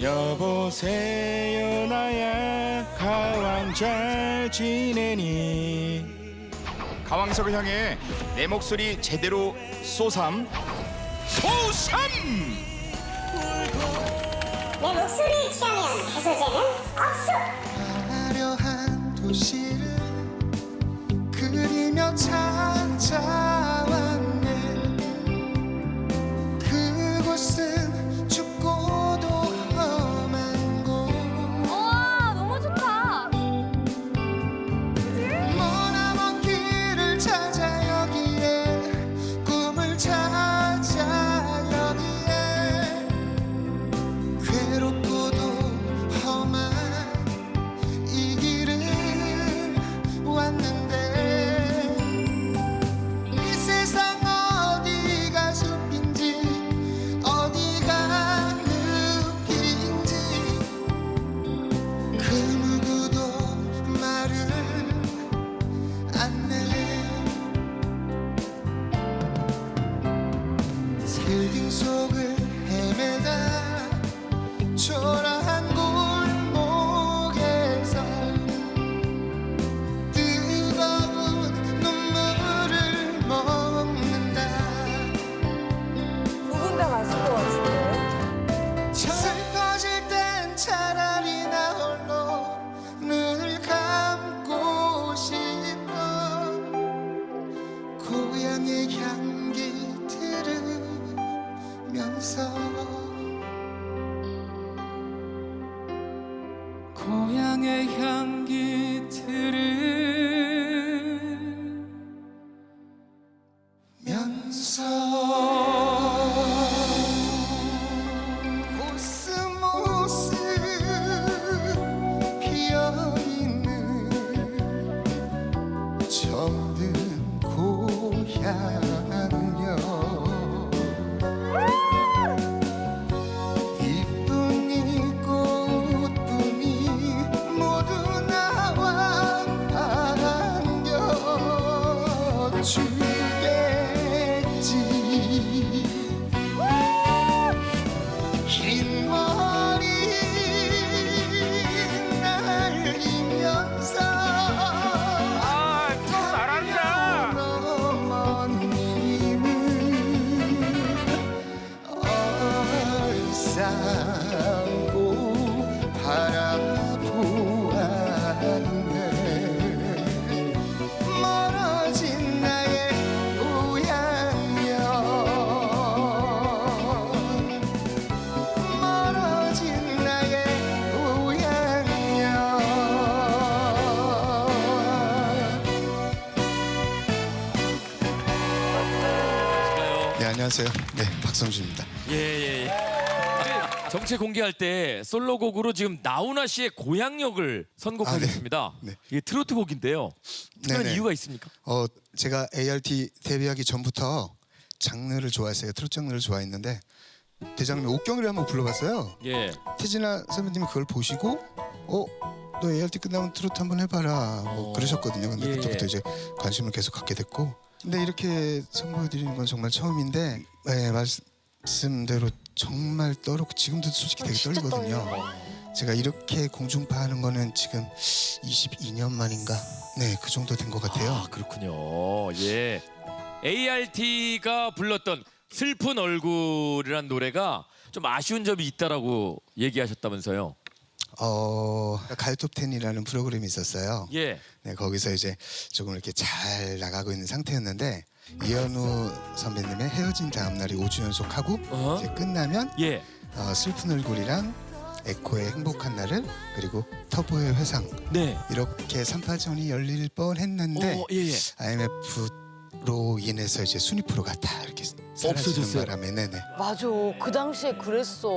여보세요 나야 가왕 잘 지내니. 가왕석을 향해 내 목소리 제대로 쏘삼 소삼 내 목소리에 취하면 해소제는 없어. 화려한 도시를 그리며 찾 향기 들으면서 고향의 향기 들으면서 고 얼싸고 바라보았네. 멀어진 나의 고향여 멀어진 나의 고향여 네 안녕하세요. 네 박성준입니다. 예 예 예. 정체 공개할 때 솔로곡으로 지금 나훈아 씨의 고향 역을 선곡하겠습니다. 아, 네. 네. 이게 트로트 곡인데요. 특별한 네네. 이유가 있습니까? 어 제가 ART 데뷔하기 전부터 장르를 좋아했어요 트로트 장르를 좋아했는데 대장님이 옥경이를 한번 불러봤어요 예. 태진아 선배님이 그걸 보시고 어 너 ART 끝나면 트로트 한번 해봐라 뭐 어. 그러셨거든요 근데 예, 그때부터 예. 이제 관심을 계속 갖게 됐고 근데 이렇게 선보여드리는 건 정말 처음인데 네, 말씀대로 정말 떨었고 지금도 솔직히 되게 떨리거든요 제가 이렇게 공중파 하는 거는 지금 22년 만인가 네 그 정도 된 것 같아요 아 그렇군요. 예. ART가 불렀던 슬픈 얼굴이란 노래가 좀 아쉬운 점이 있다라고 얘기하셨다면서요. 어 가요톱 10이라는 프로그램이 있었어요 예. 네, 거기서 이제 조금 이렇게 잘 나가고 있는 상태였는데 이현우 선배님의 헤어진 다음 날이 5주 연속 하고 어허. 이제 끝나면 예. 어, 슬픈 얼굴이랑 에코의 행복한 날을 그리고 터보의 회상 네. 이렇게 3파전이 열릴 뻔 했는데 어, 예, 예. IMF로 인해서 이제 순위 프로가 다 이렇게 없어졌어요? 바람에 네네 맞아. 그 당시에 그랬어.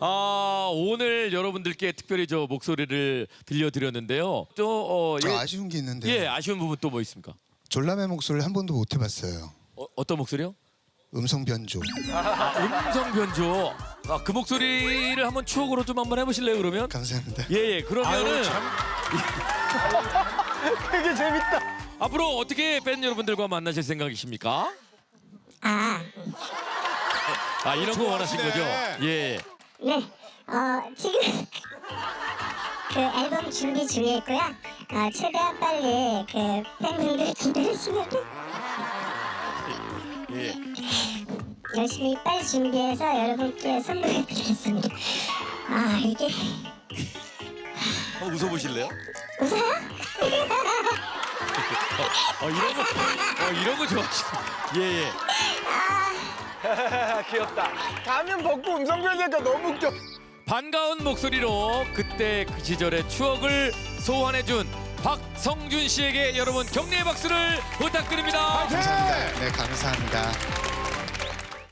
아 오늘 여러분들께 특별히 저 목소리를 들려드렸는데요. 또 어, 저 예, 아쉬운 게 있는데 예 아쉬운 부분 또 뭐 있습니까? 졸라매 목소리를 한 번도 못 해봤어요 어, 어떤 목소리요? 음성 변조 아, 음성 변조. 아, 그 목소리를 한번 추억으로 좀 한번 해보실래요 그러면? 감사합니다 예예 그러면은 되게 재밌다 앞으로 어떻게 팬 여러분들과 만나실 생각이십니까? 아 아 이런 거 원하신 거죠? 좋아하시네. 예. 네. 어, 지금 그 앨범 준비 중에 있고요. 어, 최대한 빨리 그 팬분들 기다리시면 예. 열심히 빨리 준비해서 여러분께 선물해 드리겠습니다. 아 이게 어, 웃어보실래요? 웃어요? 어, 이런 거, 어, 이런 거 좋아하시네. 예, 예. 귀엽다. 가면 벗고 음성 변이니까 너무 웃겨. 반가운 목소리로 그때 그 시절의 추억을 소환해준 박성준 씨에게 여러분 격려의 박수를 부탁드립니다. 감사합니다. 네 감사합니다.